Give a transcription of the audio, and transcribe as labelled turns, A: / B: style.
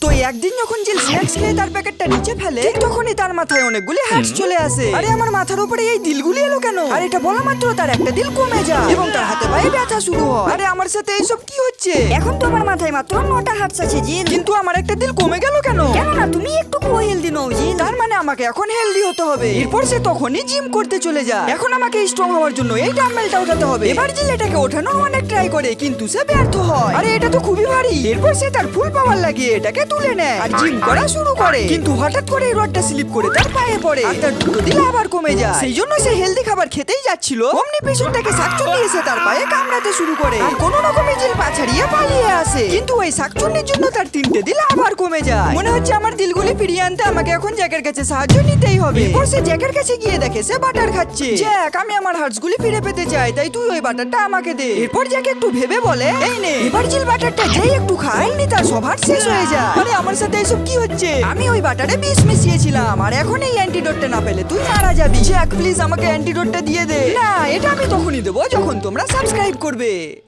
A: তো একদিন যখন জিল স্ন্যাক্স খেয়ে তার প্যাকেটটা নিচে ফেলে তখনই তার মাথায় অনেকগুলি হার্টস চলে আসে। আরে আমার মাথার উপরে এই দিলগুলি এলো কেন? আর এটা বলা মাত্র তার একটা দিল কমে যায়। এবং তার হাতে পায়ে ব্যথা শুরু হয়। আরে আমার সাথে এইসব কি হচ্ছে?
B: এখন তো আমার মাথায় মাত্র নটা হার্টস আছে জিল
A: কিন্তু আমার একটা দিল কমে গেল কেন?
B: কেন না তুমি একটু হেলদি নও জিল
A: তার মানে আমাকে এখন হেলদি হতে হবে। এরপর সে তখনই জিম করতে চলে যায়। এখন আমাকে স্ট্রং হওয়ার জন্য এই ডাম্বেলটা ওঠাতে হবে। এবার জিল এটাকে ওঠানো অনেক ট্রাই করে কিন্তু সে ব্যর্থ হয়। আরে এটা তো খুবই ভারী। এরপর সে তার ফুল পাওয়ার লাগিয়ে এটাকে তুলে নেয় আর জিম করা শুরু করে। কিন্তু হঠাৎ করে রডটা স্লিপ করে তার পায়ে পড়ে। আর তার দুটো দিল আবার কমে যায়। সেই জন্য সে হেলদি খাবার খেতেই যাচ্ছিল। অমনি পেছন থেকে শাকচুন্নি এসে তার পায়ে কামড়াতে শুরু করে। আর কোনো রকমে জিল পা পালিয়ে আসে। কিন্তু ওই শাকচুন্নির জন্য তার তিনটে দিল আবার কমে যায়। মনে হচ্ছে আমার দিলগুলি ফিরিয়ে আনতে আমাকে এখন জ্যাকের কাছে সাহায্য নিতেই হবে। এরপর সে জ্যাকের কাছে গিয়ে দেখে সে বাটার খাচ্ছে। জ্যাক, আমি আমার হার্টস গুলি ফিরে পেতে চাই, তাই তুই ওই বাটারটা আমাকে দে। এরপর জ্যাক একটু ভেবে বলে, এই নে। এবার জিল বাটারটা যেই একটু খায় নি তার সব হার্ট শেষ হয়ে যায়। আরে আমার সাথে এসব কি হচ্ছে? আমি ওই বাটারে বিষ মিশিয়েছিলাম আর এখন এই অ্যান্টিডোটটা না পেলে তুই মারা যাবি। জ্যাক প্লিজ আমাকে অ্যান্টিডোটটা দিয়ে দে। না এটা আমি তখনই দেবো যখন তোমরা সাবস্ক্রাইব করবে।